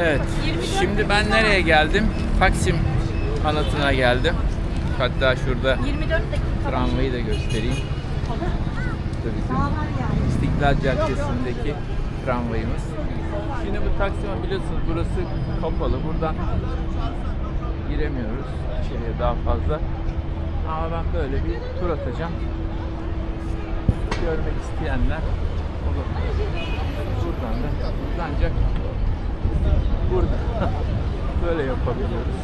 Evet. Şimdi ben nereye geldim? Taksim anıtına geldim. Hatta şurada 24 dakika. tramvayı da göstereyim. Bizim İstiklal Caddesi'ndeki tramvayımız. Şimdi bu Taksim'e biliyorsunuz burası kapalı. Buradan giremiyoruz içeriye daha fazla. Ama ben böyle bir tur atacağım. Görmek isteyenler olabilir. Buradan da ancak burada böyle yapabiliyoruz.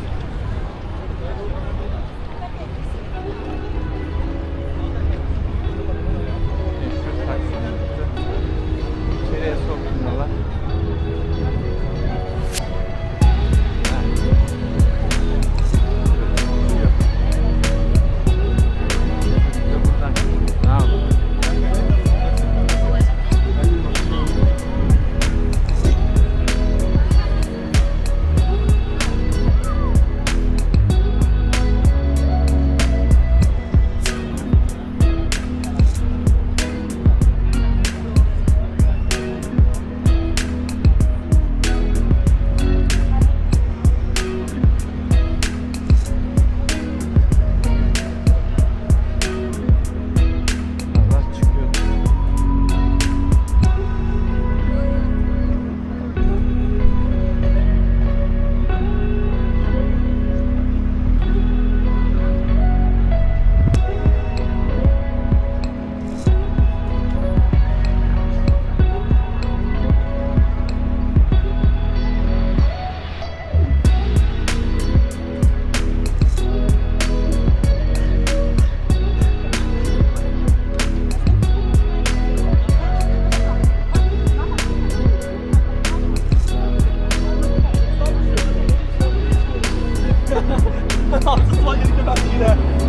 Haksız var yerine ben yine.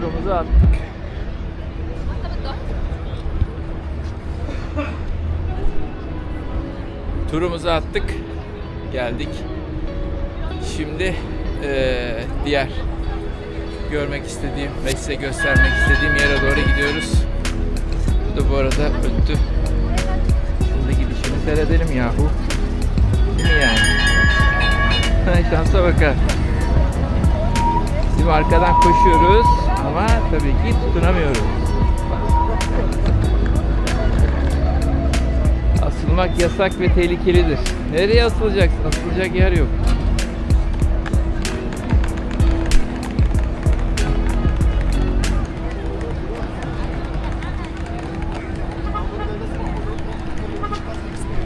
Turumuzu attık. Turumuzu attık. Geldik. Şimdi eee, diğer görmek istediğim ve size göstermek istediğim yere doğru gidiyoruz. Bu da bu arada öttü. Şimdi gidişini seyredelim yahu. Değil mi yani? Şansa bakar. Şimdi arkadan koşuyoruz ama tabii ki tutunamıyoruz. Asılmak yasak ve tehlikelidir. Nereye asılacaksın? Asılacak yer yok.